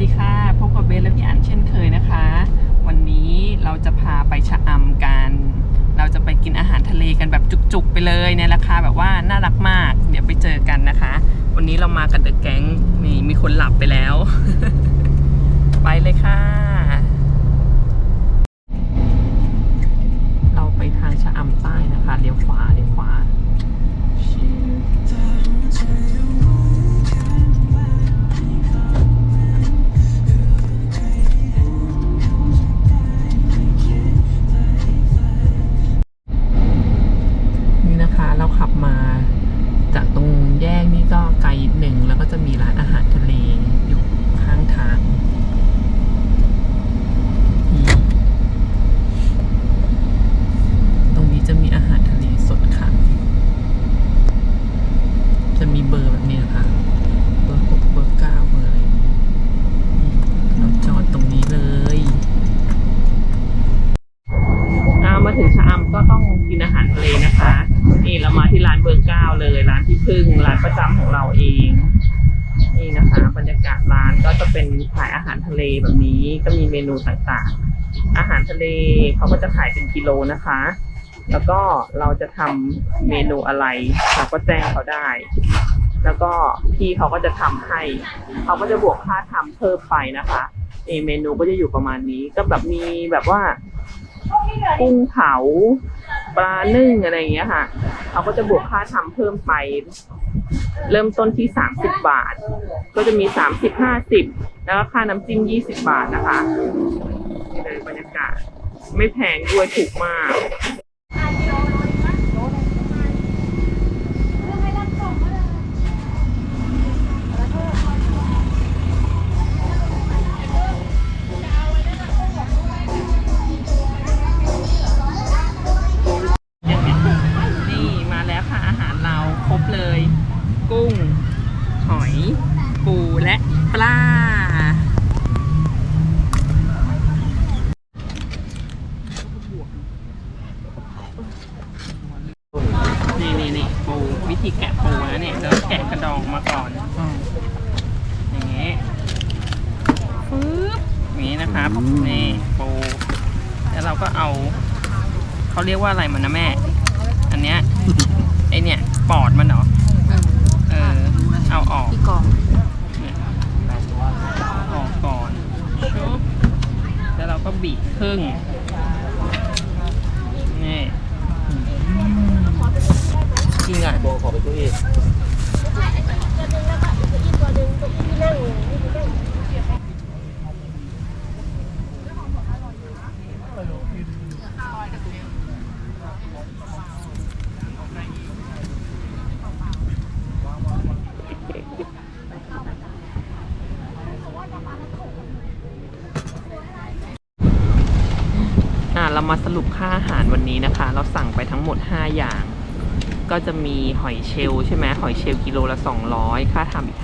ดีค่ะพบกับเบสและพี่อันเช่นเคยนะคะ วันนี้เราจะพาไปชะอำกัน เราจะไปกินอาหารทะเลกันแบบจุกๆไปเลยในราคาแบบว่าน่ารักมาก เดี๋ยวไปเจอกันนะคะ วันนี้เรามากันเดอะแก๊งนี่มีคนหลับไปแล้ว ก็ไกลหนึ่งแล้วก็จะมีร้านอาหารทะเลอยู่ข้างทางนี่ตรงนี้จะมีอาหารทะเลสดค่ะ จะมีเบอร์แบบนี้นะคะ เบอร์หกเบอร์เก้าเบอร์อะไรนี่เราจอดตรงนี้เลย อามาถึงชะอำก็ต้องกินอาหารทะเลนะคะ นี่เรามาที่ร้านเบอร์เก้าเลย ร้านที่พึ่งร้านประจำของเราเอง นี่นะคะ บรรยากาศร้านก็จะ เป็นขายอาหารทะเลแบบนี้ก็มีเมนูต่างๆ อาหารทะเลเขาก็จะขายเป็นกิโลนะคะ แล้วก็เราจะทำเมนูอะไรเราก็แจ้งเขาได้ แล้วก็พี่เขาก็จะทำให้เขาก็จะบวกค่าทำเพิ่มไปนะคะนี่เมนูก็จะอยู่ประมาณนี้ ก็แบบมีแบบว่ากุ้งเผาปลานึ่งอะไรอย่างเงี้ยค่ะเขาก็จะบวกค่าทำเพิ่มไป เริ่มต้นที่ 30 บาท ก็จะมี 30 50 แล้วก็ค่าน้ำจิ้ม 20 บาทนะคะนี่เลยบรรยากาศ ไม่แพงด้วยถูกมาก ละปลา นี่นี่นี่ปูวิธีแกะปูนะเนี่ยเราแกะกระดองมาก่อน อย่างเงี้ยปึ๊บอย่างนี้นะครับนี่ปูแล้วเราก็เอา เขาเรียกว่าอะไรมันนะแม่ อันเนี้ย ไอเนี่ย ปอดมันเหรอ เออ เอาออก พี่กอง เนี่ยออกก่อนชุบแล้วเราก็ บีบครึ่ง นี่จริงอะโบขอไปตู้อีกอ่าเรา มาสรุปค่าอาหารวันนี้นะคะ เราสั่งไปทั้งหมด 5 อย่าง ก็จะมีหอยเชลใช่ไหมหอยเชลกิโลละ 200 ค่าทำอีก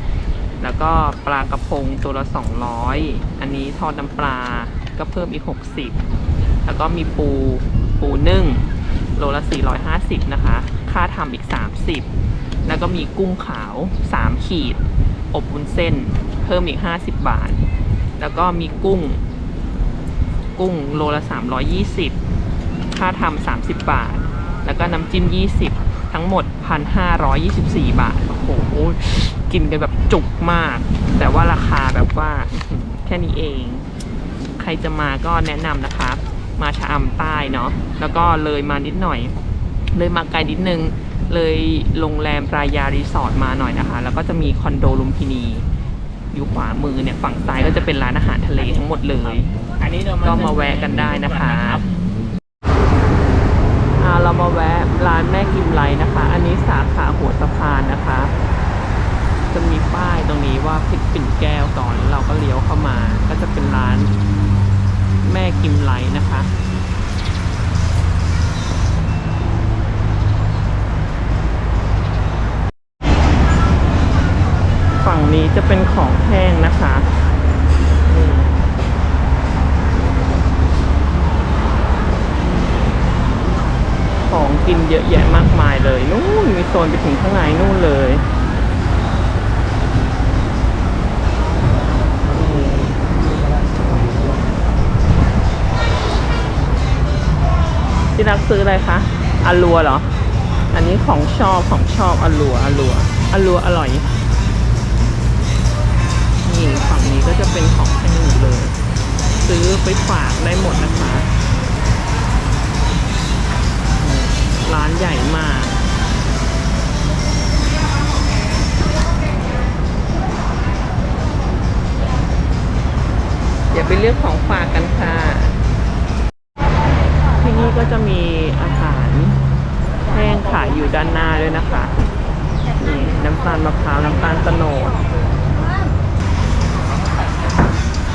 50 แล้วก็ปลากระพงตัวละ 200 อันนี้ทอดน้ำปลาก็เพิ่มอีก 60 แล้วก็มีปูปูนึ่งโลละ 450 นะคะ ค่าทำอีก 30 แล้วก็มีกุ้งขาว 3 ขีด อบวุ้นเส้น เพิ่มอีก 50 บาท แล้วก็มีกุ้ง กุ้งโลละ 320 ค่าทำ30 บาท แล้วก็น้ำจิ้ม 20 ทั้งหมด 1,524 บาท โอ้โห กินกันแบบจุกมาก แต่ว่าราคาแบบว่าแค่นี้เอง ใครจะมาก็แนะนำนะคะมาชะอำใต้เนาะ แล้วก็เลยมานิดหน่อย เลยมาไกลนิดนึง เลยโรงแรมปรายารีสอร์ทมาหน่อยนะคะ แล้วก็จะมีคอนโดลุมพินี อยู่ขวามือเนี่ย ฝั่งซ้ายก็จะเป็นร้านอาหารทะเลทั้งหมดเลย อันนี้เราก็มาแวะกันได้นะคะอ่าเรามาแวะร้านแม่กิมไลนะคะ อันนี้สาขาหัวสะพานนะคะ จะมีป้ายตรงนี้ว่าพริกปิ่นแก้วก่อนแล้วเราก็เลี้ยวเข้ามา ก็จะเป็นร้านแม่กิมไลนะคะฝั่งนี้จะเป็นของแห้งนะคะ ของกินเยอะแยะมากมายเลยนู่นมีโซนไปถึงข้างในนู่นเลยที่รักซื้ออะไรคะอัลัวเหรอ อันนี้ของชอบของชอบอัลัวอัลัวอัลัวอร่อย นี่ฝั่งนี้ก็จะเป็นของแห้งหมดเลย ซื้อไปฝากได้หมดนะคะ เดี๋ยวไปเลือกของฝากกันค่ะ ที่นี่ก็จะมีอาหารแห้งขายอยู่ด้านหน้าด้วยนะคะนี่น้ำตาลมะพร้าวน้ำตาลตะโนด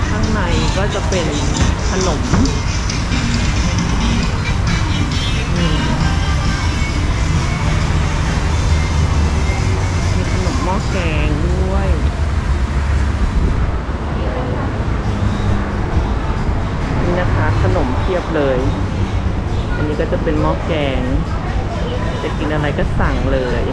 ข้างในก็จะเป็นขนม ก็จะเป็นหม้อแกง จะกินอะไรก็สั่งเลย